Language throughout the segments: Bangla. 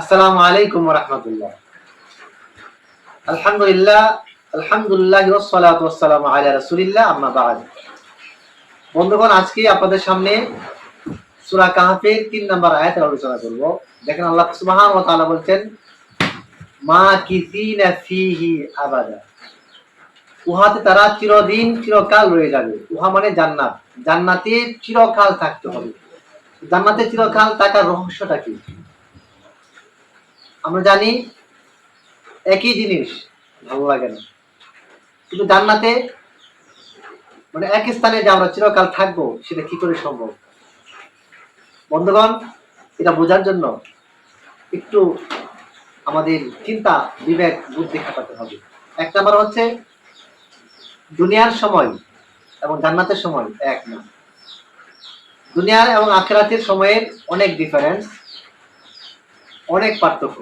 আসসালামু আলাইকুম রহমতুল্লাহ। আলহামদুলিল্লাহ আলহামদুলিল্লাহ রাসূলিল্লাহ, আম্মা বন্ধুগণ, আজকে আপনাদের সামনে সূরা কাহফের 3 নম্বর আলোচনা করব। দেখেন আল্লাহ বলছেন, মা ফিহি আবাদা। উহাতে তারা চিরদিন, চিরকাল রয়ে যাবে। উহা মানে জান্নাত। জান্নাতে চিরকাল থাকতে হবে। জান্নাতে চিরকাল থাকার রহস্যটা কি? আমরা জানি একই জিনিস, ভালো লাগে না। কিন্তু জান্নাতে মানে এক স্থানে যে আমরা চিরকাল থাকব, সেটা কি করে সম্ভব? বন্ধুগণ, এটা বোঝার জন্য একটু আমাদের চিন্তা, বিবেক, বুদ্ধি খাটাতে হবে। এক নাম্বার হচ্ছে, দুনিয়ার সময় এবং জান্নাতের সময় এক না। দুনিয়ার এবং আখেরাতের সময়ের অনেক ডিফারেন্স অনেক পার্থক্য।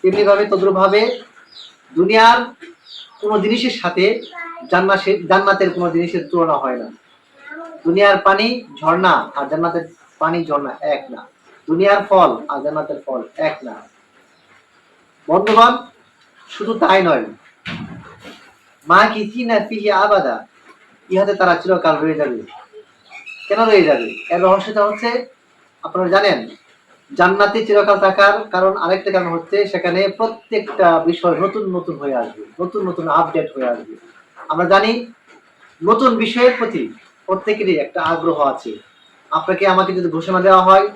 তেমনি ভাবে তদ্রুপভাবে দুনিয়ার কোনো জিনিসের সাথে জান্নাতের জান্নাতের কোনো জিনিসের তুলনা হয় না। দুনিয়ার পানি ঝর্ণা আর জান্নাতের পানি ঝর্ণা এক না। দুনিয়ার ফল আর জান্নাতের ফল এক না। বন্ধুগণ, শুধু তাই নয়, মা কি না ফিহি আবাদা? ইহাতে তারা চিরকাল রয়ে যাবে। কেন রয়ে যাবে? এর রহস্যটা হচ্ছে, আপনারা জানেন জান্নাতে চিরকাল থাকার কারণ আরেকটা কারণ হচ্ছে সেখানে প্রত্যেকটা বিষয় নতুন নতুন হয়ে আসবে, নতুন নতুন আপডেট হয়ে আসবে। আমরা জানি নতুন বিষয়ের প্রতি প্রত্যেকেরই একটা আগ্রহ আছে। আপনাকে আমাকে যদি ঘোষণা দেওয়া হয়,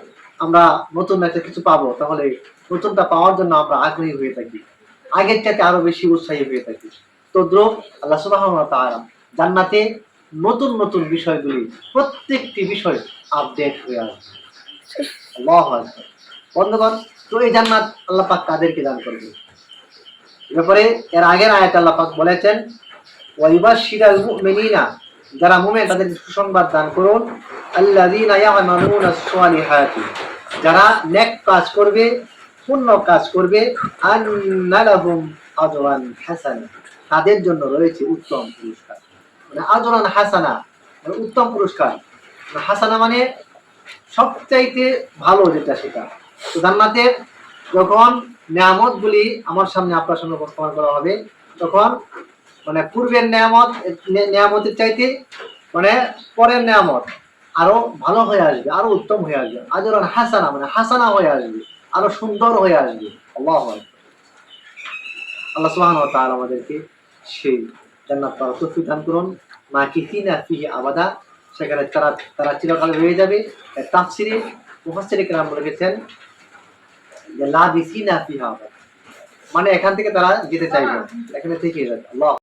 আমরা নতুন একটা কিছু পাবো, তাহলে নতুনটা পাওয়ার জন্য আমরা আগ্রহী হয়ে থাকি। আগের চাইতে আরও বেশি উৎসাহী হয়ে থাকি। তো দ্রোপ আল্লাহ সুবাহ জান্নাতে নতুন নতুন বিষয়গুলি প্রত্যেকটি বিষয় আপডেট হয়ে আসবে। আল্লাহ বন্ধুগণ, তো এই জান্নাত আল্লাহ কাদেরকে দান করবে। ব্যাপারে এর আগের আয়াত আল্লাহ বলেছেন ওয়াইবাশশিরাল মুমিনিনা যারা মুমিন তাদের সুসংবাদ দান করুন। আল্লাযীনা ইয়ামালুনা সালিহাতি যারা নেক কাজ করবে, পুণ্য কাজ করবে আন্না লাহুম আজরান হাসানা, তাদের জন্য রয়েছে উত্তম পুরস্কার। মানে আজরান হাসানা মানে উত্তম পুরস্কার। মানে হাসানা মানে সবচাইতে ভালো যেটা সেটা। তো জান্নাতের যখন নিয়ামত গুলি আমার সামনে আপনার সামনে উপস্থাপন করা হবে, তখন মানে পূর্বের নিয়ামত নিয়ামতের চাইতে মানে পরের নিয়ামত আরও ভালো হয়ে আসবে, আরও উত্তম হয়ে আসবে। আজরান হাসানা মানে হাসানা হয়ে আসবে, আরও সুন্দর হয়ে আসবে। আল্লাহ। আল্লাহ সুবহানাহু ওয়া তাআলা আমাদেরকে সেই জান্নাত পাওয়ার দান করুন। মা কিসিনা ফিহি আবাদা। সেখানে তারা তারা চিরকাল রয়ে যাবে। তাফসিরে, মুফাসসিরে কেরাম লিখেছেন যে, লা বিসিনা ফিহা আবাদা। মানে এখান থেকে তারা যেতে চাইবে এখানে থেকে যাবে। আল্লাহ।